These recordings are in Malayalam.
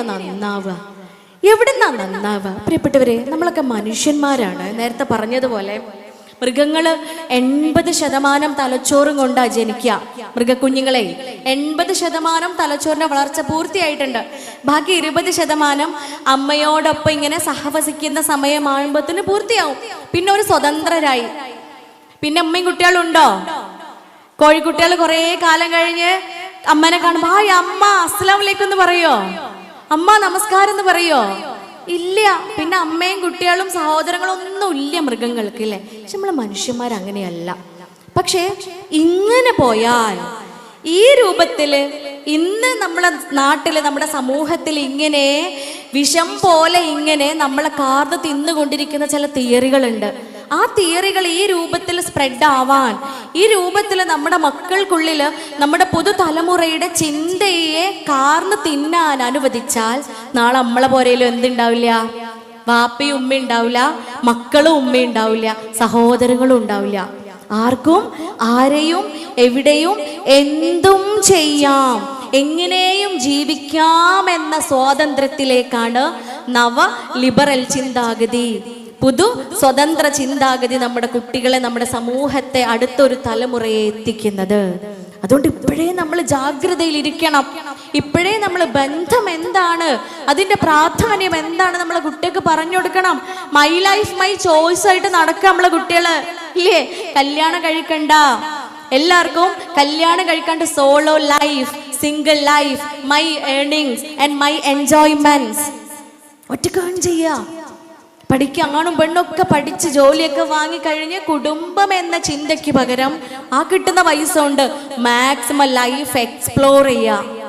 എങ്ങനെയാ നന്നാവുക? എവിടുന്നാ നന്നാവുക? പ്രിയപ്പെട്ടവരെ നമ്മളൊക്കെ മനുഷ്യന്മാരാണ്. നേരത്തെ പറഞ്ഞതുപോലെ മൃഗങ്ങൾ എൺപത് ശതമാനം തലച്ചോറും കൊണ്ടാ ജനിക്കുക മൃഗക്കുഞ്ഞുങ്ങളെ എൺപത് ശതമാനം തലച്ചോറിന്റെ വളർച്ച പൂർത്തിയായിട്ടുണ്ട്. ബാക്കി ഇരുപത് ശതമാനം അമ്മയോടൊപ്പം ഇങ്ങനെ സഹവസിക്കുന്ന സമയമാകുമ്പോഴത്തിന് പൂർത്തിയാവും. പിന്നെ ഒരു സ്വതന്ത്രരായി. പിന്നെ അമ്മയും കുട്ടികളുണ്ടോ? കോഴിക്കുട്ടികൾ കുറേ കാലം കഴിഞ്ഞ് അമ്മനെ കാണുമ്പോ ആ അമ്മ അസ്ലാമിലേക്കൊന്ന് എന്ന് പറയോ? അമ്മ നമസ്കാരം എന്ന് പറയോ? ഇല്ല. പിന്നെ അമ്മയും കുട്ടികളും സഹോദരങ്ങളും ഒന്നും ഇല്ല മൃഗങ്ങൾക്ക് ഇല്ലേ പക്ഷെ നമ്മൾ മനുഷ്യന്മാർ അങ്ങനെയല്ല. പക്ഷേ ഇങ്ങനെ പോയാൽ ഈ രൂപത്തിൽ ഇന്ന് നമ്മളെ നാട്ടിൽ നമ്മുടെ സമൂഹത്തിൽ ഇങ്ങനെ വിഷം പോലെ ഇങ്ങനെ നമ്മളെ കാർന്ന് തിന്നുകൊണ്ടിരിക്കുന്ന ചില തിയറികളുണ്ട്. ആ തിയറികൾ ഈ രൂപത്തിൽ സ്പ്രെഡ് ആവാൻ ഈ രൂപത്തിൽ നമ്മുടെ മക്കൾക്കുള്ളിൽ നമ്മുടെ പുതുതലമുറയുടെ ചിന്തയെ കാർന്ന് തിന്നാൻ അനുവദിച്ചാൽ നാളെ നമ്മളെ പോരയിലും എന്തുണ്ടാവില്ല? വാപ്പയും ഉമ്മ ഉണ്ടാവില്ല മക്കളും ഉമ്മ ഉണ്ടാവില്ല സഹോദരങ്ങളും ഉണ്ടാവില്ല. ആർക്കും ആരെയും എവിടെയും എന്തും ചെയ്യാം. എങ്ങനെയും ജീവിക്കാം എന്ന സ്വാതന്ത്ര്യത്തിലേക്കാണ് നവ ലിബറൽ ചിന്താഗതി. പുതു സ്വതന്ത്ര ചിന്താഗതി നമ്മുടെ കുട്ടികളെ നമ്മുടെ സമൂഹത്തെ അടുത്തൊരു തലമുറയെ എത്തിക്കുന്നത്. അതുകൊണ്ട് ഇപ്പോഴേ നമ്മൾ ജാഗ്രതയിൽ ഇരിക്കണം. ഇപ്പോഴേ നമ്മൾ ബന്ധം എന്താണ്? അതിന്റെ പ്രാധാന്യം എന്താണ് നമ്മളെ കുട്ടികൾക്ക് പറഞ്ഞു കൊടുക്കണം. മൈ ലൈഫ് മൈ ചോയ്സ് ആയിട്ട് നടക്കുക നമ്മളെ കുട്ടികൾ. ഇല്ലേ? കല്യാണം കഴിക്കണ്ട. എല്ലാവർക്കും കല്യാണം കഴിക്കാണ്ട് solo life single life my earnings and my enjoyments ഒറ്റ ഏൺ ചെയ്യാ. പഠിക്കുക ആണും പെണ്ണൊക്കെ പഠിച്ച് ജോലിയൊക്കെ വാങ്ങിക്കഴിഞ്ഞ് കുടുംബം എന്ന ചിന്തയ്ക്ക് പകരം ആ കിട്ടുന്ന പൈസ കൊണ്ട് മാക്സിമം ലൈഫ് എക്സ്പ്ലോർ ചെയ്യുക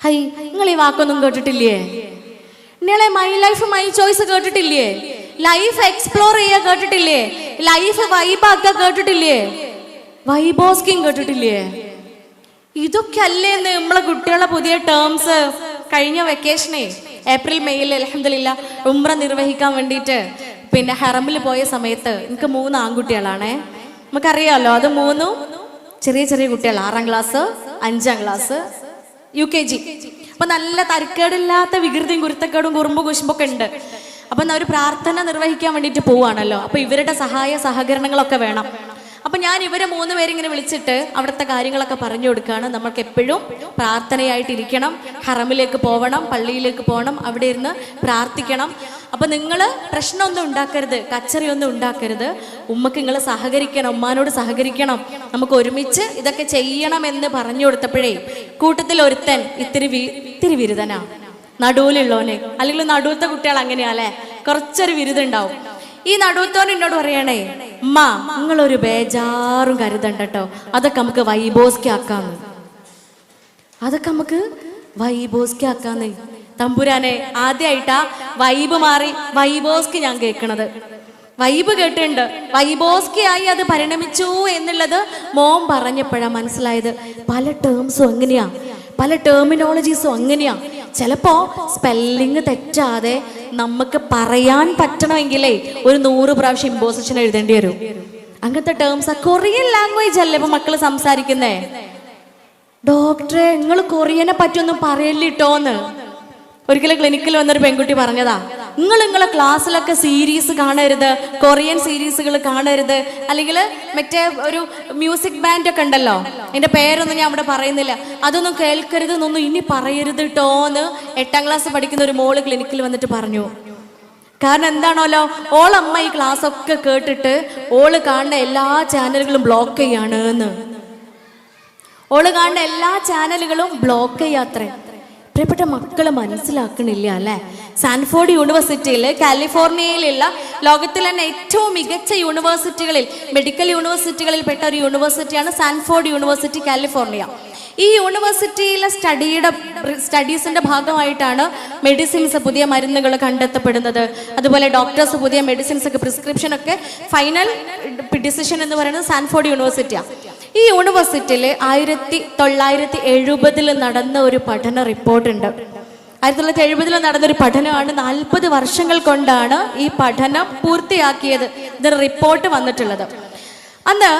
ഹൈ നിങ്ങൾ ഈ വാക്കൊന്നും കേട്ടിട്ടില്ലേ? നിങ്ങളെ മൈ ലൈഫ് മൈ ചോയ്സ് കേട്ടിട്ടില്ലേ? ലൈഫ് എക്സ്പ്ലോർ ചെയ്യുക കേട്ടിട്ടില്ലേ? ലൈഫ് വൈബാക്കുക കേട്ടിട്ടില്ലേ? വൈബോസ്കിങ് കേട്ടിട്ടില്ലേ? ഇതൊക്കെ അല്ലേ നമ്മളെ കുട്ടികളെ പുതിയ ടേംസ് കഴിഞ്ഞ വെക്കേഷനെ ഏപ്രിൽ മെയ്യിൽ അലഹമില്ല ഉമ്ര നിർവഹിക്കാൻ വേണ്ടിയിട്ട്. പിന്നെ ഹറമിൽ പോയ സമയത്ത് എനിക്ക് മൂന്ന് ആൺകുട്ടികളാണേ. നമുക്കറിയാമല്ലോ അത് മൂന്നും ചെറിയ ചെറിയ കുട്ടികൾ ആറാം ക്ലാസ് അഞ്ചാം ക്ലാസ് യു കെ ജി. അപ്പൊ നല്ല തരക്കേടില്ലാത്ത വികൃതിയും കുരുത്തക്കേടും കുറുമ്പ് കുശുമ്പൊക്കെ ഉണ്ട്. അപ്പൊ ഒരു പ്രാർത്ഥന നിർവഹിക്കാൻ വേണ്ടിയിട്ട് പോവാണല്ലോ. അപ്പൊ ഇവരുടെ സഹായ സഹകരണങ്ങളൊക്കെ വേണം. അപ്പൊ ഞാൻ ഇവരെ മൂന്ന് പേരിങ്ങനെ വിളിച്ചിട്ട് അവിടുത്തെ കാര്യങ്ങളൊക്കെ പറഞ്ഞു കൊടുക്കുകയാണ്. നമുക്ക് എപ്പോഴും പ്രാർത്ഥനയായിട്ടിരിക്കണം. ഹറമിലേക്ക് പോകണം പള്ളിയിലേക്ക് പോകണം അവിടെ ഇരുന്ന് പ്രാർത്ഥിക്കണം. അപ്പൊ നിങ്ങൾ പ്രശ്നമൊന്നും ഉണ്ടാക്കരുത് കച്ചറിയൊന്നും ഉണ്ടാക്കരുത്. ഉമ്മക്ക് നിങ്ങൾ സഹകരിക്കണം ഉമ്മാനോട് സഹകരിക്കണം. നമുക്ക് ഒരുമിച്ച് ഇതൊക്കെ ചെയ്യണം എന്ന് പറഞ്ഞു കൊടുത്തപ്പോഴേ കൂട്ടത്തിൽ ഒരുത്തൻ ഇത്തിരി ഇത്തിരി വിരുദനാ നടുവിലുള്ളവനെ. അല്ലെങ്കിൽ നടുവത്തെ കുട്ടികൾ അങ്ങനെയാ കുറച്ചൊരു വിരുദുണ്ടാവും. ഈ നടുവത്തോൻ എന്നോട് പറയണേ ഉമ്മ നിങ്ങളൊരു ബേജാറും കരുതണ്ട കേട്ടോ അതൊക്കെ നമുക്ക് വൈബോസ്കി ആക്കാന്ന് അതൊക്കെ നമുക്ക് വൈബോസ്കി ആക്കാന്ന് തമ്പുരാനെ ആദ്യമായിട്ടാ വൈബ് മാറി വൈബോസ്കി ഞാൻ കേൾക്കണത് വൈബ് കേട്ടിട്ടുണ്ട്. വൈബോസ്കി ആയി അത് പരിണമിച്ചു എന്നുള്ളത് മോം പറഞ്ഞപ്പോഴാ മനസ്സിലായത്. പല ടേംസും അങ്ങനെയാ. പല ടെർമിനോളജീസും അങ്ങനെയാ. ചിലപ്പോ സ്പെല്ലിങ് തെറ്റാതെ നമുക്ക് പറയാൻ പറ്റണമെങ്കിലേ ഒരു നൂറ് പ്രാവശ്യം ഇമ്പോസിഷൻ എഴുതേണ്ടി വരും. അങ്ങനത്തെ ടേംസ് കൊറിയൻ ലാംഗ്വേജ് അല്ലേ ഇപ്പൊ മക്കൾ സംസാരിക്കുന്നേ? ഡോക്ടറെ നിങ്ങൾ കൊറിയനെ പറ്റിയൊന്നും പറയല്ലിട്ടോന്ന്. ഒരിക്കലും ക്ലിനിക്കിൽ വന്നൊരു പെൺകുട്ടി പറഞ്ഞതാ. നിങ്ങൾ നിങ്ങളെ ക്ലാസ്സിലൊക്കെ സീരീസ് കാണരുത് കൊറിയൻ സീരീസുകൾ കാണരുത്. അല്ലെങ്കിൽ മറ്റേ ഒരു മ്യൂസിക് ബാൻഡ് ഒക്കെ ഉണ്ടല്ലോ. എന്റെ പേരൊന്നും ഞാൻ അവിടെ പറയുന്നില്ല. അതൊന്നും കേൾക്കരുത് എന്നൊന്നും ഇനി പറയരുത് ടോന്ന് എട്ടാം ക്ലാസ് പഠിക്കുന്ന ഒരു മോൾ ക്ലിനിക്കിൽ വന്നിട്ട് പറഞ്ഞു. കാരണം എന്താണല്ലോ ഓളമ്മ ഈ ക്ലാസ് ഒക്കെ കേട്ടിട്ട് ഓൾ കാണുന്ന എല്ലാ ചാനലുകളും ബ്ലോക്ക് ചെയ്യാണ് എന്ന്. ഓൾ കാണുന്ന എല്ലാ ചാനലുകളും ബ്ലോക്ക് ചെയ്യാത്രേ. പ്രിയപ്പെട്ട മക്കൾ മനസ്സിലാക്കണില്ല അല്ലേ? സാൻഫോർഡ് യൂണിവേഴ്സിറ്റിയിൽ കാലിഫോർണിയയിലുള്ള ലോകത്തിലെ തന്നെ ഏറ്റവും മികച്ച യൂണിവേഴ്സിറ്റികളിൽ മെഡിക്കൽ യൂണിവേഴ്സിറ്റികളിൽ പെട്ട ഒരു യൂണിവേഴ്സിറ്റിയാണ് സാൻഫോർഡ് യൂണിവേഴ്സിറ്റി കാലിഫോർണിയ. ഈ യൂണിവേഴ്സിറ്റിയിലെ സ്റ്റഡിയുടെ സ്റ്റഡീസിന്റെ ഭാഗമായിട്ടാണ് മെഡിസിൻസ് പുതിയ മരുന്നുകൾ കണ്ടെത്തപ്പെടുന്നത്. അതുപോലെ ഡോക്ടേഴ്സ് പുതിയ മെഡിസിൻസ് ഒക്കെ പ്രിസ്ക്രിപ്ഷൻ ഒക്കെ ഫൈനൽ ഡിസിഷൻ എന്ന് പറയുന്നത് സാൻഫോർഡ് യൂണിവേഴ്സിറ്റിയാണ് ഈ യൂണിവേഴ്സിറ്റിയിൽ ആയിരത്തി തൊള്ളായിരത്തി എഴുപതിൽ നടന്ന ഒരു പഠന റിപ്പോർട്ടുണ്ട് ആയിരത്തി തൊള്ളായിരത്തി എഴുപതിൽ നടന്നൊരു പഠനമാണ് നാൽപ്പത് വർഷങ്ങൾ കൊണ്ടാണ് ഈ പഠനം പൂർത്തിയാക്കിയത്. ഇതിന് റിപ്പോർട്ട് വന്നിട്ടുള്ളത്. അന്ന്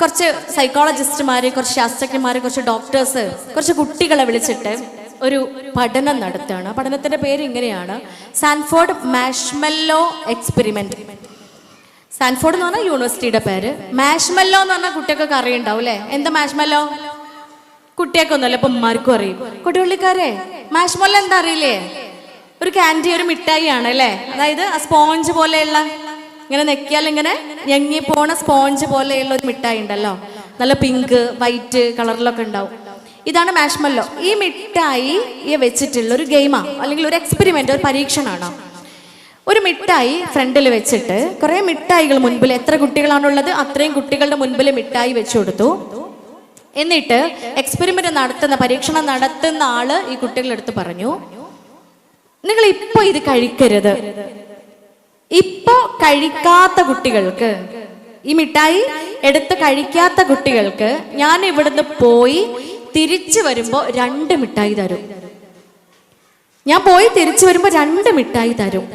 കുറച്ച് സൈക്കോളജിസ്റ്റുമാർ കുറച്ച് ശാസ്ത്രജ്ഞന്മാർ കുറച്ച് ഡോക്ടേഴ്സ് കുറച്ച് കുട്ടികളെ വിളിച്ചിട്ട് ഒരു പഠനം നടത്തുകയാണ്. പഠനത്തിന്റെ പേര് ഇങ്ങനെയാണ്. സാൻഫോർഡ് മാഷ്മെല്ലോ എക്സ്പെരിമെന്റ് സാൻഫോർഡ് എന്ന് പറഞ്ഞാൽ യൂണിവേഴ്സിറ്റിയുടെ പേര്. മാഷ്മല്ലോ എന്ന് പറഞ്ഞാൽ കുട്ടിയൊക്കെ അറിയുണ്ടാവും അല്ലേ? എന്താ മാഷ്മെല്ലോ? കുട്ടിയൊക്കൊന്നുമല്ല ഇപ്പൊ ഉമ്മാർക്കും അറിയും. കുട്ടികളിക്കാരെ മാഷ്മെല്ലോ എന്താ അറിയില്ലേ? ഒരു കാൻഡി ഒരു മിഠായി ആണ് അല്ലേ? അതായത് ആ സ്പോഞ്ച് പോലെയുള്ള ഇങ്ങനെ നെക്കിയാൽ ഇങ്ങനെ ഞെങ്ങി പോണ സ്പോഞ്ച് പോലെയുള്ള ഒരു മിഠായി ഉണ്ടല്ലോ. നല്ല പിങ്ക് വൈറ്റ് കളറിലൊക്കെ ഉണ്ടാവും. ഇതാണ് മാഷ്മല്ലോ. ഈ മിഠായി വെച്ചിട്ടുള്ള ഒരു ഗെയിമാ അല്ലെങ്കിൽ ഒരു എക്സ്പെരിമെന്റ് ഒരു പരീക്ഷണമാണ്? ഒരു മിഠായി ഫ്രണ്ടിൽ വെച്ചിട്ട് കുറെ മിഠായികൾ മുൻപിൽ എത്ര കുട്ടികളാണുള്ളത് അത്രയും കുട്ടികളുടെ മുൻപിൽ മിഠായി വെച്ചു കൊടുത്തു. എന്നിട്ട് എക്സ്പെരിമെന്റ് നടത്തുന്ന പരീക്ഷണം നടത്തുന്ന ആൾ ഈ കുട്ടികളെടുത്ത് പറഞ്ഞു നിങ്ങൾ ഇപ്പൊ ഇത് കഴിക്കരുത്. ഇപ്പൊ കഴിക്കാത്ത കുട്ടികൾക്ക് ഈ മിഠായി എടുത്ത് കഴിക്കാത്ത കുട്ടികൾക്ക് ഞാൻ ഇവിടുന്ന് പോയി തിരിച്ചു വരുമ്പോ രണ്ട് മിഠായി തരും. ഞാൻ പോയി തിരിച്ചു വരുമ്പോ രണ്ട് മിഠായി തരും.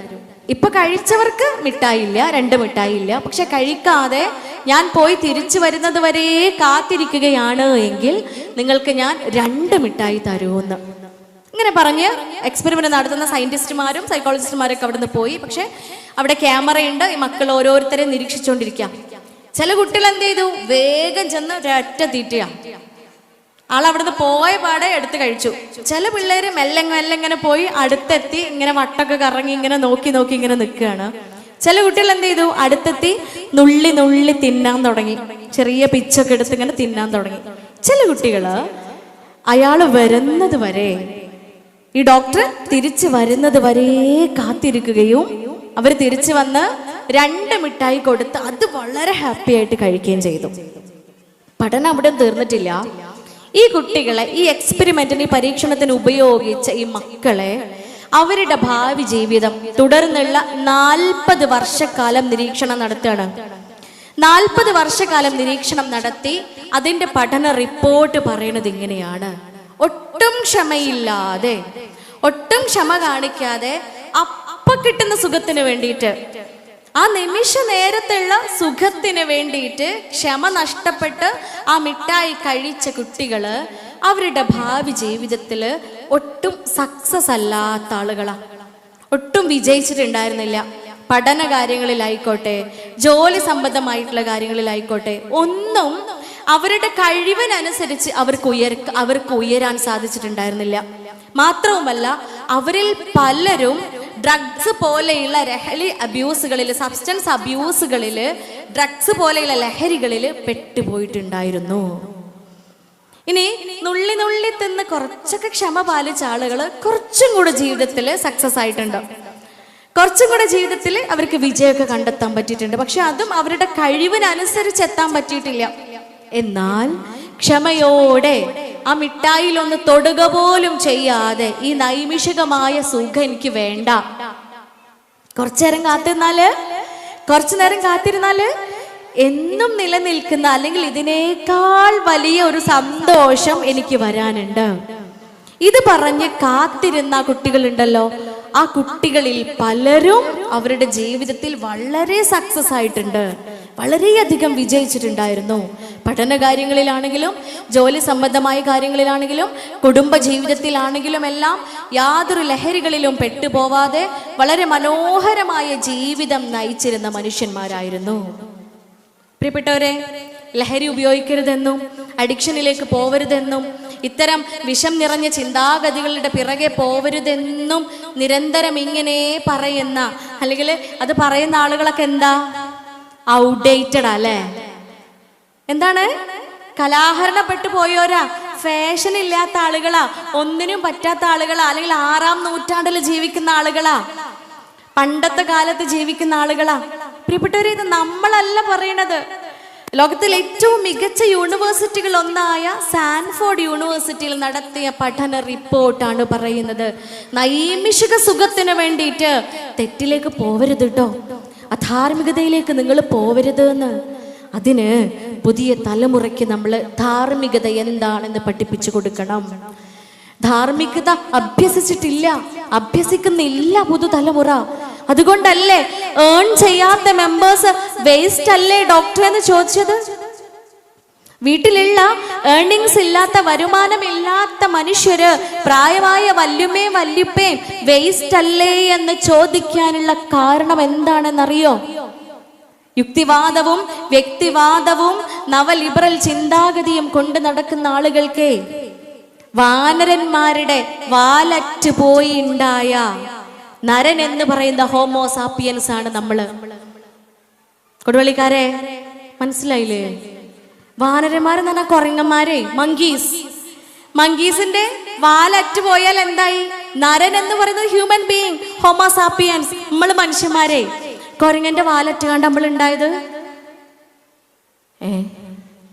ഇപ്പൊ കഴിച്ചവർക്ക് മിഠായി ഇല്ല രണ്ട് മിഠായി ഇല്ല പക്ഷെ കഴിക്കാതെ ഞാൻ പോയി തിരിച്ചു വരുന്നത് വരെ കാത്തിരിക്കുകയാണ് എങ്കിൽ നിങ്ങൾക്ക് ഞാൻ രണ്ട് മിഠായി തരുമെന്ന്. ഇങ്ങനെ പറഞ്ഞ് എക്സ്പെരിമെന്റ് നടത്തുന്ന സയന്റിസ്റ്റുമാരും സൈക്കോളജിസ്റ്റുമാരൊക്കെ അവിടെ നിന്ന് പോയി. പക്ഷെ അവിടെ ക്യാമറയുണ്ട്. ഈ മക്കൾ ഓരോരുത്തരെ നിരീക്ഷിച്ചുകൊണ്ടിരിക്കാം ചില കുട്ടികൾ എന്ത് ചെയ്തു? വേഗം ചെന്ന് ഒരൊറ്റ തീറ്റയാ. ആൾ അവിടുന്ന് പോയ പാടെ എടുത്ത് കഴിച്ചു. ചില പിള്ളേര് മെല്ലെ മെല്ലെ ഇങ്ങനെ പോയി അടുത്തെത്തി ഇങ്ങനെ വട്ടൊക്കെ കറങ്ങി ഇങ്ങനെ നോക്കി നോക്കി ഇങ്ങനെ നിൽക്കുകയാണ് ചില കുട്ടികൾ എന്ത് ചെയ്തു? അടുത്തെത്തി നുള്ളി നുള്ളി തിന്നാൻ തുടങ്ങി. ചെറിയ പിച്ചൊക്കെ എടുത്ത് ഇങ്ങനെ തിന്നാൻ തുടങ്ങി. ചില കുട്ടികൾ അയാൾ വരുന്നത് വരെ ഈ ഡോക്ടർ തിരിച്ചു വരുന്നത് വരെ കാത്തിരിക്കുകയും അവർ തിരിച്ചു വന്ന് രണ്ട് മിഠായി കൊടുത്ത് അത് വളരെ ഹാപ്പി ആയിട്ട് കഴിക്കുകയും ചെയ്തു. പഠനം അവിടെ തീർന്നിട്ടില്ല. ഈ കുട്ടികളെ ഈ എക്സ്പെരിമെന്റിന് ഈ പരീക്ഷണത്തിന് ഉപയോഗിച്ച ഈ മക്കളെ അവരുടെ ഭാവി ജീവിതം തുടർന്നുള്ള നാൽപ്പത് വർഷക്കാലം നിരീക്ഷണം നടത്തുകയാണ്. നാൽപ്പത് വർഷക്കാലം നിരീക്ഷണം നടത്തി അതിന്റെ പഠന റിപ്പോർട്ട് പറയുന്നത് ഇങ്ങനെയാണ്. ഒട്ടും ക്ഷമയില്ലാതെ ഒട്ടും ക്ഷമ കാണിക്കാതെ അപ്പ കിട്ടുന്ന സുഖത്തിന് വേണ്ടിയിട്ട് ആ നിമിഷ നേരത്തുള്ള സുഖത്തിന് വേണ്ടിയിട്ട് ക്ഷമ നഷ്ടപ്പെട്ട് ആ മിഠായി കഴിച്ച കുട്ടികൾ അവരുടെ ഭാവി ജീവിതത്തിൽ ഒട്ടും സക്സസ് അല്ലാത്ത ആളുകളാ. ഒട്ടും വിജയിച്ചിട്ടുണ്ടായിരുന്നില്ല. പഠന കാര്യങ്ങളിലായിക്കോട്ടെ ജോലി സംബന്ധമായിട്ടുള്ള കാര്യങ്ങളിലായിക്കോട്ടെ ഒന്നും അവരുടെ കഴിവിനനുസരിച്ച് അവർക്ക് ഉയർ അവർക്ക് ഉയരാൻ സാധിച്ചിട്ടുണ്ടായിരുന്നില്ല. മാത്രവുമല്ല അവരിൽ പലരും ഡ്രഗ്സ് പോലെയുള്ള ലഹരി അബ്യൂസുകളിൽ സബ്സ്റ്റൻസ് അബ്യൂസുകളിൽ ഡ്രഗ്സ് പോലെയുള്ള ലഹരികളിൽ പെട്ടുപോയിട്ടുണ്ടായിരുന്നു. ഇനി നുള്ളി നുള്ളി തിന്ന് കുറച്ചൊക്കെ ക്ഷമ പാലിച്ച ആളുകൾ കുറച്ചും കൂടെ ജീവിതത്തിൽ സക്സസ് ആയിട്ടുണ്ട്. കുറച്ചും കൂടെ ജീവിതത്തിൽ അവർക്ക് വിജയമൊക്കെ കണ്ടെത്താൻ പറ്റിയിട്ടുണ്ട്. പക്ഷെ അതും അവരുടെ കഴിവിനനുസരിച്ച് എത്താൻ പറ്റിയിട്ടില്ല. എന്നാൽ ക്ഷമയോടെ ആ മിഠായിലൊന്ന് തൊടുക പോലും ചെയ്യാതെ ഈ നൈമിഷികമായ സുഖം എനിക്ക് വേണ്ട. കുറച്ചു നേരം കാത്തിരുന്നാൽ? കുറച്ചു നേരം കാത്തിരുന്നാൽ? എന്നും നിലനിൽക്കുന്ന അല്ലെങ്കിൽ ഇതിനേക്കാൾ വലിയ ഒരു സന്തോഷം എനിക്ക് വരാനുണ്ട്. ഇത് പറഞ്ഞ് കാത്തിരുന്ന കുട്ടികളുണ്ടല്ലോ. ആ കുട്ടികളിൽ പലരും അവരുടെ ജീവിതത്തിൽ വളരെ സക്സസ് ആയിട്ടുണ്ട്. വളരെയധികം വിജയിച്ചിട്ടുണ്ടായിരുന്നു. പഠന കാര്യങ്ങളിലാണെങ്കിലും ജോലി സംബന്ധമായ കാര്യങ്ങളിലാണെങ്കിലും കുടുംബ ജീവിതത്തിലാണെങ്കിലും എല്ലാം യാതൊരു ലഹരികളിലും പെട്ടുപോവാതെ വളരെ മനോഹരമായ ജീവിതം നയിച്ചിരുന്ന മനുഷ്യന്മാരായിരുന്നു. പ്രിയപ്പെട്ടവരെ ലഹരി ഉപയോഗിക്കരുതെന്നും അഡിക്ഷനിലേക്ക് പോവരുതെന്നും ഇത്തരം വിഷം നിറഞ്ഞ ചിന്താഗതികളുടെ പിറകെ പോവരുതെന്നും നിരന്തരം ഇങ്ങനെ പറയുന്ന അല്ലെങ്കിൽ അത് പറയുന്ന ആളുകളൊക്കെ എന്താ? ഔട്ട്ഡേറ്റഡ് അല്ലേ? എന്താണ്? കലാഹരണപ്പെട്ടു പോയോരാ ഫാഷൻ ഇല്ലാത്ത ആളുകളാ. ഒന്നിനും പറ്റാത്ത ആളുകളാ. അല്ലെങ്കിൽ ആറാം നൂറ്റാണ്ടിൽ ജീവിക്കുന്ന ആളുകളാ. പണ്ടത്തെ കാലത്ത് ജീവിക്കുന്ന ആളുകളാ. പ്രിയപ്പെട്ടവരെ ഇത് നമ്മളല്ല പറയണത്. ലോകത്തിലെ ഏറ്റവും മികച്ച യൂണിവേഴ്സിറ്റികൾ ഒന്നായ സാൻഫോർഡ് യൂണിവേഴ്സിറ്റിയിൽ നടത്തിയ പഠന റിപ്പോർട്ടാണ് പറയുന്നത്. നൈമിഷിക സുഖത്തിന് വേണ്ടിയിട്ട് തെറ്റിലേക്ക് പോവരുത് കേട്ടോ അധാർമികതയിലേക്ക് നിങ്ങൾ പോവരുത് എന്ന്. അതിന് പുതിയ തലമുറയ്ക്ക് നമ്മൾ ധാർമ്മികത എന്താണെന്ന് പഠിപ്പിച്ചു കൊടുക്കണം. ധാർമ്മികത അഭ്യസിച്ചിട്ടില്ല. അഭ്യസിക്കുന്നില്ല പുതുതലമുറ. അതുകൊണ്ടല്ലേ ഏൺ ചെയ്യാത്ത മെമ്പേഴ്സ് വേസ്റ്റ് അല്ലേ ഡോക്ടർ എന്ന് ചോദിച്ചത്? വീട്ടിലുള്ള ഏർണിങ്സ് ഇല്ലാത്ത വരുമാനമില്ലാത്ത മനുഷ്യര് പ്രായമായ വല്യുമേ വല്യപ്പേ വേസ്റ്റ് അല്ലേ എന്ന് ചോദിക്കാനുള്ള കാരണം എന്താണെന്നറിയോ? യുക്തിവാദവും വ്യക്തിവാദവും നവലിബറൽ ചിന്താഗതിയും കൊണ്ട് നടക്കുന്ന ആളുകൾക്ക് വാനരന്മാരുടെ വാലറ്റ് പോയി ഉണ്ടായ നരൻ എന്ന് പറയുന്ന ഹോമോസാപ്പിയൻസ് ആണ് നമ്മൾ. കൊടുവള്ളിക്കാരെ മനസ്സിലായില്ലേ? വാനരന്മാരെന്ന് പറഞ്ഞാൽ കുറങ്ങന്മാരെ മങ്കീസ് മങ്കീസിന്റെ വാലറ്റ് പോയാൽ എന്തായി? നരൻ എന്ന് പറയുന്നത് ഹ്യൂമൻ ബീയിങ് ഹോമോസാപ്പിയൻസ് നമ്മൾ മനുഷ്യന്മാരെ. കൊരങ്ങന്റെ വാലറ്റ് കണ്ട് നമ്മൾ ഉണ്ടായത് ഏ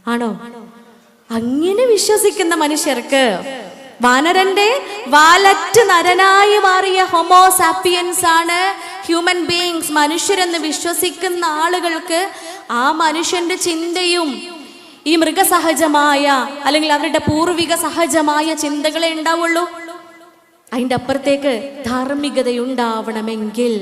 ആണോ? അങ്ങനെ വിശ്വസിക്കുന്ന മനുഷ്യർക്ക് വാനരന്റെ വാലറ്റ് നരനായി മാറിയ ഹൊമോസാപ്പിയൻസ് ആണ് ഹ്യൂമൻ ബീയിങ്സ് മനുഷ്യരെന്ന് വിശ്വസിക്കുന്ന ആളുകൾക്ക് ആ മനുഷ്യന്റെ ചിന്തയും ഈ മൃഗസഹജമായ അല്ലെങ്കിൽ അവരുടെ പൂർവിക സഹജമായ ചിന്തകളെ ഉണ്ടാവുള്ളൂ. അതിന്റെ അപ്പുറത്തേക്ക് ധാർമ്മികതയുണ്ടാവണമെങ്കിൽ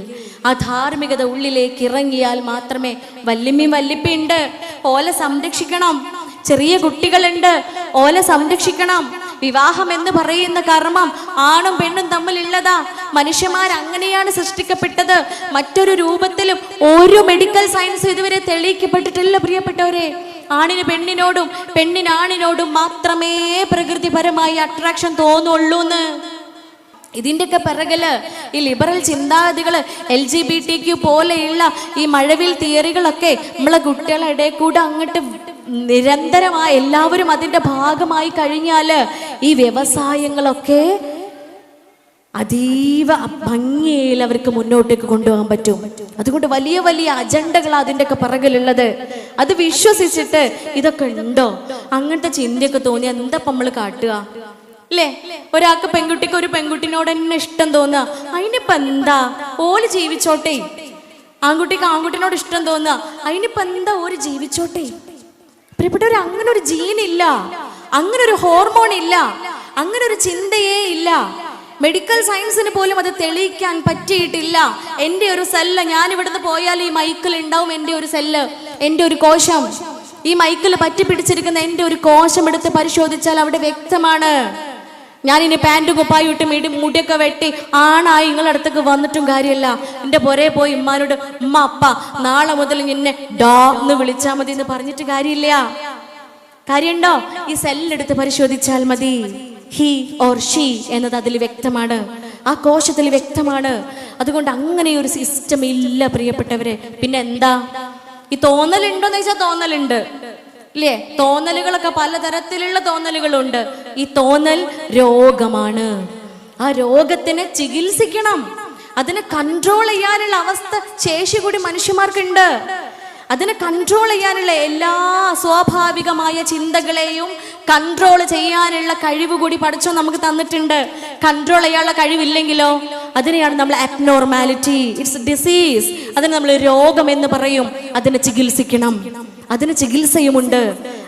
ആ ധാർമ്മികത ഉള്ളിലേക്ക് ഇറങ്ങിയാൽ മാത്രമേ വല്യമ്മയും വല്യപ്പയുണ്ട് ഓല സംരക്ഷിക്കണം. ചെറിയ കുട്ടികളുണ്ട്. ഓല സംരക്ഷിക്കണം. വിവാഹം എന്ന് പറയുന്ന കർമ്മം ആണും പെണ്ണും തമ്മിലുള്ളതാ. മനുഷ്യന്മാർ അങ്ങനെയാണ് സൃഷ്ടിക്കപ്പെട്ടത്. മറ്റൊരു രൂപത്തിലും ഒരു മെഡിക്കൽ സയൻസ് ഇതുവരെ തെളിയിക്കപ്പെട്ടിട്ടില്ല പ്രിയപ്പെട്ടവരെ. ആണിന് പെണ്ണിനോടും പെണ്ണിനാണിനോടും മാത്രമേ പ്രകൃതിപരമായി അട്രാക്ഷൻ തോന്നുള്ളൂന്ന്. ഇതിന്റെയൊക്കെ പിറകിൽ ഈ ലിബറൽ ചിന്താഗതികൾ L G B T Q പോലെയുള്ള ഈ മഴവിൽ തിയറികളൊക്കെ നമ്മളെ കുട്ടികളുടെ കൂടെ അങ്ങോട്ട് നിരന്തരമായി എല്ലാവരും അതിന്റെ ഭാഗമായി കഴിഞ്ഞാൽ ഈ വ്യവസായങ്ങളൊക്കെ അതീവ ഭംഗിയിൽ അവർക്ക് മുന്നോട്ടേക്ക് കൊണ്ടുപോകാൻ പറ്റും. അതുകൊണ്ട് വലിയ വലിയ അജണ്ടകൾ അതിന്റെ ഒക്കെ പിറകിലുള്ളത്. അത് വിശ്വസിച്ചിട്ട് ഇതൊക്കെ ഉണ്ടോ? അങ്ങനത്തെ ചിന്തയൊക്കെ തോന്നി. എന്താ നമ്മൾ കാട്ടുക? അല്ലേ ഒരാൾക്ക് പെൺകുട്ടിക്ക് ഒരു പെൺകുട്ടിനോട് തന്നെ ഇഷ്ടം തോന്നുക. അതിനിപ്പോ എന്താ? ഓൽ ജീവിച്ചോട്ടെ. ആൺകുട്ടിക്ക് ആൺകുട്ടിനോട് ഇഷ്ടം തോന്നുക. അതിനിപ്പോ എന്താ ഓര് ജീവിച്ചോട്ടെ? പ്രിയപ്പെട്ടവർ അങ്ങനെ ഒരു ജീനില്ല അങ്ങനെ ഒരു ഹോർമോൺ ഇല്ല. അങ്ങനെ ഒരു ചിന്തയേ ഇല്ല. മെഡിക്കൽ സയൻസിന് പോലും അത് തെളിയിക്കാൻ പറ്റിയിട്ടില്ല. എന്റെ ഒരു സെല്ല് ഞാൻ ഇവിടുന്ന് പോയാൽ ഈ മൈക്കിൽ ഉണ്ടാവും എന്റെ ഒരു സെല്ല് എന്റെ ഒരു കോശം. ഈ മൈക്കിൽ പറ്റി പിടിച്ചിരിക്കുന്ന എന്റെ ഒരു കോശം എടുത്ത് പരിശോധിച്ചാൽ അവിടെ വ്യക്തമാണ്. ഞാൻ ഇനി പാന്റ് കുപ്പായി ഇട്ട് മിടി മുടിയൊക്കെ വെട്ടി ആണായി നിങ്ങളുടെ അടുത്തേക്ക് വന്നിട്ടും കാര്യമല്ല. എന്റെ പുറേ പോയി ഇമ്മാനോട് ഉമ്മ അപ്പ നാളെ മുതൽ നിന്നെ ഡോ എന്ന് വിളിച്ചാൽ മതി എന്ന് പറഞ്ഞിട്ട് കാര്യമില്ല. കാര്യമുണ്ടോ? ഈ സെല്ലെടുത്ത് പരിശോധിച്ചാൽ മതി. ഹി ഓർ ഷീ എന്നത് അതിൽ വ്യക്തമാണ്. ആ കോശത്തിൽ വ്യക്തമാണ്. അതുകൊണ്ട് അങ്ങനെ ഒരു സിസ്റ്റം ഇല്ല പ്രിയപ്പെട്ടവരെ. പിന്നെ എന്താ? ഈ തോന്നലുണ്ടോ എന്ന് ചോദിച്ചാൽ തോന്നലുണ്ട്. ഇല്ലേ തോന്നലുകളൊക്കെ പലതരത്തിലുള്ള തോന്നലുകളുണ്ട്. ഈ തോന്നൽ രോഗമാണ്. ആ രോഗത്തിനെ ചികിത്സിക്കണം. അതിനെ കൺട്രോൾ ചെയ്യാനുള്ള അവസ്ഥ ശേഷി കൂടി മനുഷ്യന്മാർക്കുണ്ട്. അതിനെ കൺട്രോൾ ചെയ്യാനുള്ള എല്ലാ സ്വാഭാവികമായ ചിന്തകളെയും കൺട്രോൾ ചെയ്യാനുള്ള കഴിവ് കൂടി പഠിച്ചോ നമുക്ക് തന്നിട്ടുണ്ട്. കൺട്രോൾ ചെയ്യാനുള്ള കഴിവില്ലെങ്കിലോ? അതിനെയാണ് നമ്മൾ അബ്നോർമാലിറ്റി ഇറ്റ്സ് ഡിസീസ് അതിന് നമ്മൾ രോഗം എന്ന് പറയും. അതിനെ ചികിത്സിക്കണം. അതിന് ചികിത്സയുമുണ്ട്.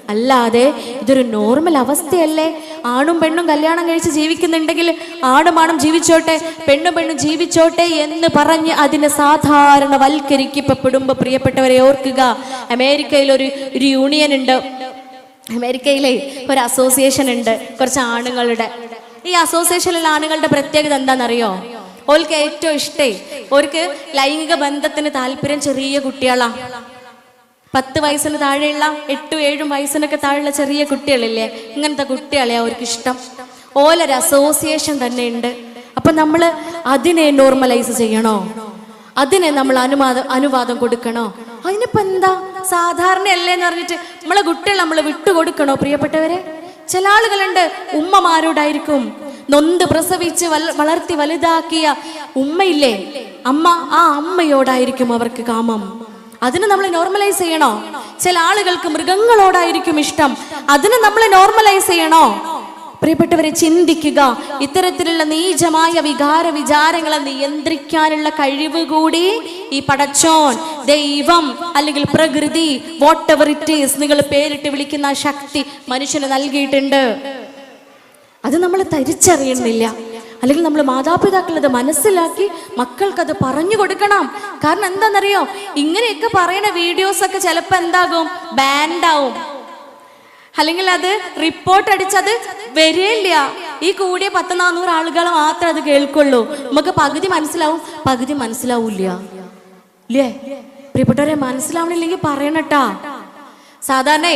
അല്ലാതെ ഇതൊരു നോർമൽ അവസ്ഥയല്ലേ? ആണും പെണ്ണും കല്യാണം കഴിച്ച് ജീവിക്കുന്നുണ്ടെങ്കിൽ ആണും ആണും ജീവിച്ചോട്ടെ പെണ്ണും പെണ്ണും ജീവിച്ചോട്ടെ എന്ന് പറഞ്ഞ് അതിനെ സാധാരണ സാധാരണവൽക്കരിക്കപ്പെടുമ്പോൾ പ്രിയപ്പെട്ടവരെ ഓർക്കുക. അമേരിക്കയിൽ ഒരു ഒരു യൂണിയൻ ഉണ്ട്. അമേരിക്കയിലെ ഒരു അസോസിയേഷൻ ഉണ്ട് കുറച്ച് ആണുങ്ങളുടെ. ഈ അസോസിയേഷനിലുള്ള ആണുങ്ങളുടെ പ്രത്യേകത എന്താണെന്നറിയോ? ഓർക്ക് ഏറ്റവും ഇഷ്ടേ ഓർക്ക് ലൈംഗിക ബന്ധത്തിന് താല്പര്യം ചെറിയ കുട്ടികളാ. പത്ത് വയസ്സിന് താഴെയുള്ള എട്ടും ഏഴും വയസ്സിനൊക്കെ താഴെയുള്ള ചെറിയ കുട്ടികളില്ലേ ഇങ്ങനത്തെ കുട്ടികളെ അവർക്ക് ഇഷ്ടം ഓലൊരു അസോസിയേഷൻ തന്നെ ഉണ്ട്. അപ്പൊ നമ്മൾ അതിനെ നോർമലൈസ് ചെയ്യണോ? അതിനെ നമ്മൾ അനുവാദം അനുവാദം കൊടുക്കണോ? അതിനിപ്പോ എന്താ? സാധാരണയല്ലേ എന്ന് പറഞ്ഞിട്ട് നമ്മളെ കുട്ടികൾ നമ്മൾ വിട്ടുകൊടുക്കണോ പ്രിയപ്പെട്ടവരെ? ചില ആളുകളുണ്ട് ഉമ്മമാരോടായിരിക്കും. നൊന്ത് പ്രസവിച്ച് വളർത്തി വലുതാക്കിയ ഉമ്മയില്ലേ? അമ്മ ആ അമ്മയോടായിരിക്കും അവർക്ക് കാമം. അതിന് നമ്മൾ നോർമലൈസ് ചെയ്യണോ? ചില ആളുകൾക്ക് മൃഗങ്ങളോടായിരിക്കും ഇഷ്ടം. അതിന് നമ്മൾ നോർമലൈസ് ചെയ്യണോ? പ്രിയപ്പെട്ടവരെ ചിന്തിക്കുക. ഇത്തരത്തിലുള്ള നീചമായ വികാര വിചാരങ്ങളെ നിയന്ത്രിക്കാനുള്ള കഴിവ് കൂടി ഈ പടച്ചോൻ ദൈവം അല്ലെങ്കിൽ പ്രകൃതി വാട്ട് എവർ ഇറ്റ് ഈസ് നിങ്ങൾ പേരിട്ട് വിളിക്കുന്ന ശക്തി മനുഷ്യന് നൽകിയിട്ടുണ്ട്. അത് നമ്മൾ തിരിച്ചറിയുന്നില്ല. അല്ലെങ്കിൽ നമ്മൾ മാതാപിതാക്കൾ അത് മനസ്സിലാക്കി മക്കൾക്കത് പറഞ്ഞു കൊടുക്കണം. കാരണം എന്താണെന്നറിയോ ഇങ്ങനെയൊക്കെ പറയുന്ന വീഡിയോസ് ഒക്കെ ചിലപ്പോൾ എന്താകും? ബാൻഡാവും അല്ലെങ്കിൽ അത് റിപ്പോർട്ട് അടിച്ചത് വരില്ല ഈ കൂടിയ പത്ത് നാനൂറ് ആളുകൾ മാത്രം അത് കേൾക്കുള്ളൂ. നമുക്ക് പകുതി മനസ്സിലാവും പകുതി മനസ്സിലാവൂല ഇല്ലേ? പ്രിയപ്പെട്ടവരെ മനസ്സിലാവണില്ലെങ്കിൽ പറയണട്ടാ. സാധാരണ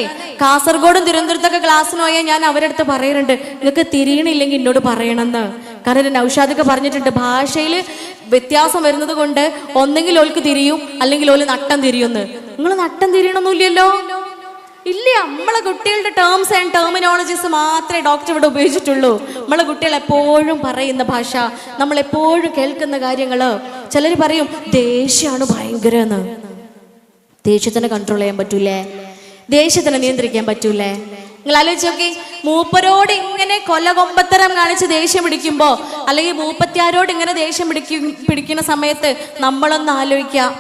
കാസർഗോഡും തിരുവനന്തപുരത്തൊക്കെ ക്ലാസ്സിന് പോയാൽ ഞാൻ അവരടുത്ത് പറയുന്നുണ്ട് നിങ്ങൾക്ക് തിരിയണില്ലെങ്കിൽ എന്നോട് പറയണമെന്ന് കാരണം നൗഷാദൊക്കെ പറഞ്ഞിട്ടുണ്ട്. ഭാഷയിൽ വ്യത്യാസം വരുന്നത് കൊണ്ട് ഒന്നെങ്കിൽ ഓൾക്ക് തിരിയും അല്ലെങ്കിൽ ഓൽ നട്ടം തിരിയുന്ന്. നിങ്ങൾ നട്ടം തിരിയണമൊന്നുമില്ലല്ലോ ഇല്ല നമ്മളെ കുട്ടികളുടെ ടേംസ് ആൻഡ് ടെർമിനോളജീസ് മാത്രമേ ഡോക്ടർ ഇവിടെ ഉപയോഗിച്ചിട്ടുള്ളൂ. നമ്മളെ കുട്ടികൾ എപ്പോഴും പറയുന്ന ഭാഷ നമ്മൾ എപ്പോഴും കേൾക്കുന്ന കാര്യങ്ങൾ. ചിലർ പറയും ദേഷ്യമാണ് ഭയങ്കര എന്ന് ദേഷ്യത്തിനെ കൺട്രോൾ ചെയ്യാൻ പറ്റൂലേ? ദേഷ്യത്തിനെ നിയന്ത്രിക്കാൻ പറ്റൂലേ? നിങ്ങൾ ആലോചിച്ച് നോക്കി. മൂപ്പരോട് ഇങ്ങനെ കൊല കൊമ്പത്തരം കാണിച്ച് ദേഷ്യം പിടിക്കുമ്പോ അല്ലെങ്കിൽ മൂപ്പത്തിയാരോട് ഇങ്ങനെ ദേഷ്യം പിടിക്കും പിടിക്കുന്ന സമയത്ത് നമ്മളൊന്ന് ആലോചിക്കാം.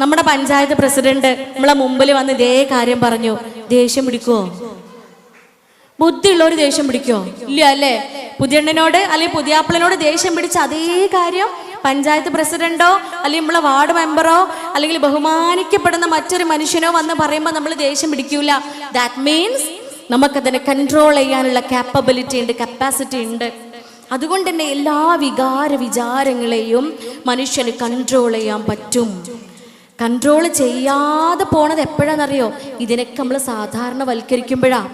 നമ്മുടെ പഞ്ചായത്ത് പ്രസിഡന്റ് നമ്മളെ മുമ്പിൽ വന്ന് ഇതേ കാര്യം പറഞ്ഞു. ദേഷ്യം പിടിക്കുവോ? ബുദ്ധിയുള്ളവർ ദേഷ്യം പിടിക്കോ ഇല്ല അല്ലേ? പുതിയണ്ണനോട് അല്ലെങ്കിൽ പുതിയാപ്പിളിനോട് ദേഷ്യം പിടിച്ച അതേ കാര്യം പഞ്ചായത്ത് പ്രസിഡന്റോ അല്ലെങ്കിൽ നമ്മളെ വാർഡ് മെമ്പറോ അല്ലെങ്കിൽ ബഹുമാനിക്കപ്പെടുന്ന മറ്റൊരു മനുഷ്യനോ വന്ന് പറയുമ്പോൾ നമ്മൾ ദേഷ്യം പിടിക്കൂല. ദാറ്റ് മീൻസ് നമുക്കതിനെ കൺട്രോൾ ചെയ്യാനുള്ള കാപ്പബിലിറ്റി ഉണ്ട് കപ്പാസിറ്റി ഉണ്ട്. അതുകൊണ്ട് തന്നെ എല്ലാ വികാര വിചാരങ്ങളെയും മനുഷ്യന് കൺട്രോൾ ചെയ്യാൻ പറ്റും. കൺട്രോൾ ചെയ്യാതെ പോണത് എപ്പോഴാണെന്നറിയോ? ഇതിനൊക്കെ നമ്മൾ സാധാരണ വൽക്കരിക്കുമ്പോഴാ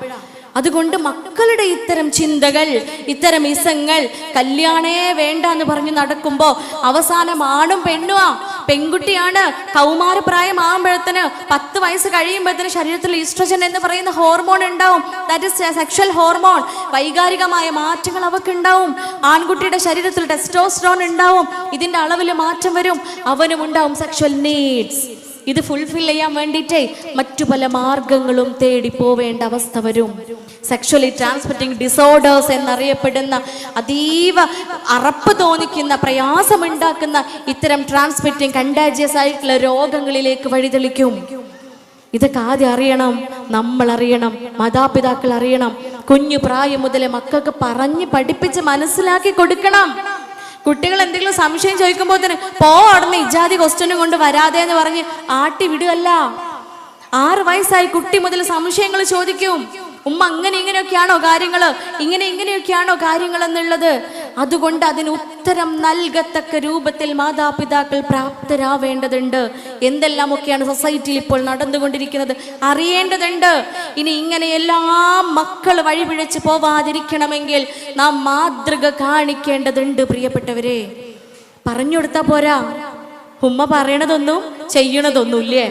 അതുകൊണ്ട് മക്കളുടെ ഇത്തരം ചിന്തകൾ ഇത്തരം ഇസങ്ങൾ കല്യാണേ വേണ്ട എന്ന് പറഞ്ഞ് നടക്കുമ്പോ അവസാനം ആണും പെണ്ണുമാ പെൺകുട്ടിയാണ് കൗമാരപ്രായമാകുമ്പോഴത്തിന് പത്ത് വയസ്സ് കഴിയുമ്പോഴത്തിന് ശരീരത്തിൽ ഈസ്ട്രജൻ എന്ന് പറയുന്ന ഹോർമോൺ ഉണ്ടാവും. ദാറ്റ് ഇസ് സെക്ഷൽ ഹോർമോൺ വൈകാരികമായ മാറ്റങ്ങൾ അവർക്ക് ഉണ്ടാവും ആൺകുട്ടിയുടെ ശരീരത്തിൽ ടെസ്റ്റോസ്ട്രോൺ ഉണ്ടാവും. ഇതിന്റെ അളവിൽ മാറ്റം വരും. അവനും ഉണ്ടാവും സെക്ഷൽ നീഡ്സ് ഇത് ഫുൾഫിൽ ചെയ്യാൻ വേണ്ടിയിട്ടേ മറ്റു പല മാർഗങ്ങളും തേടി പോവേണ്ട അവസ്ഥ വരും. സെക്ഷലി ട്രാൻസ്മിറ്റിംഗ് ഡിസോർഡേഴ്സ് എന്നറിയപ്പെടുന്ന അതീവ അറപ്പ് തോന്നിക്കുന്ന പ്രയാസമുണ്ടാക്കുന്ന ഇത്തരം ട്രാൻസ്മിറ്റിംഗ് കണ്ടാജിയസ് ആയിട്ടുള്ള രോഗങ്ങളിലേക്ക് വഴിതെളിക്കും. ഇതൊക്കെ ആദ്യം അറിയണം നമ്മൾ അറിയണം മാതാപിതാക്കൾ അറിയണം കുഞ്ഞു പ്രായം മുതലേ മക്കൾക്ക് പറഞ്ഞ് പഠിപ്പിച്ച് മനസ്സിലാക്കി കൊടുക്കണം. കുട്ടികൾ എന്തെങ്കിലും സംശയം ചോദിക്കുമ്പോൾ തന്നെ പോ അവിടുന്ന് ഇജാതി ക്വസ്റ്റ്യനും കൊണ്ട് വരാതെ എന്ന് പറഞ്ഞ് ആട്ടി വിടുകല്ല ആറ് വയസ്സായി കുട്ടി മുതൽ സംശയങ്ങൾ ചോദിക്കും. ഉമ്മ അങ്ങനെ ഇങ്ങനെയൊക്കെയാണോ കാര്യങ്ങൾ ഇങ്ങനെ ഇങ്ങനെയൊക്കെയാണോ കാര്യങ്ങൾ എന്നുള്ളത് അതുകൊണ്ട് അതിന് ഉത്തരം നൽകത്തക്ക രൂപത്തിൽ മാതാപിതാക്കൾ പ്രാപ്തരാവേണ്ടതുണ്ട്. എന്തെല്ലാമൊക്കെയാണ് സൊസൈറ്റിയിൽ ഇപ്പോൾ നടന്നുകൊണ്ടിരിക്കുന്നത്? അറിയേണ്ടതുണ്ട്. ഇനി ഇങ്ങനെ എല്ലാ മക്കൾ വഴിപിഴച്ച് പോവാതിരിക്കണമെങ്കിൽ നാം മാതൃക കാണിക്കേണ്ടതുണ്ട് പ്രിയപ്പെട്ടവരെ. പറഞ്ഞു കൊടുത്താ പോരാ. ഉമ്മ പറയണതൊന്നും ചെയ്യണതൊന്നും ഇല്ലേ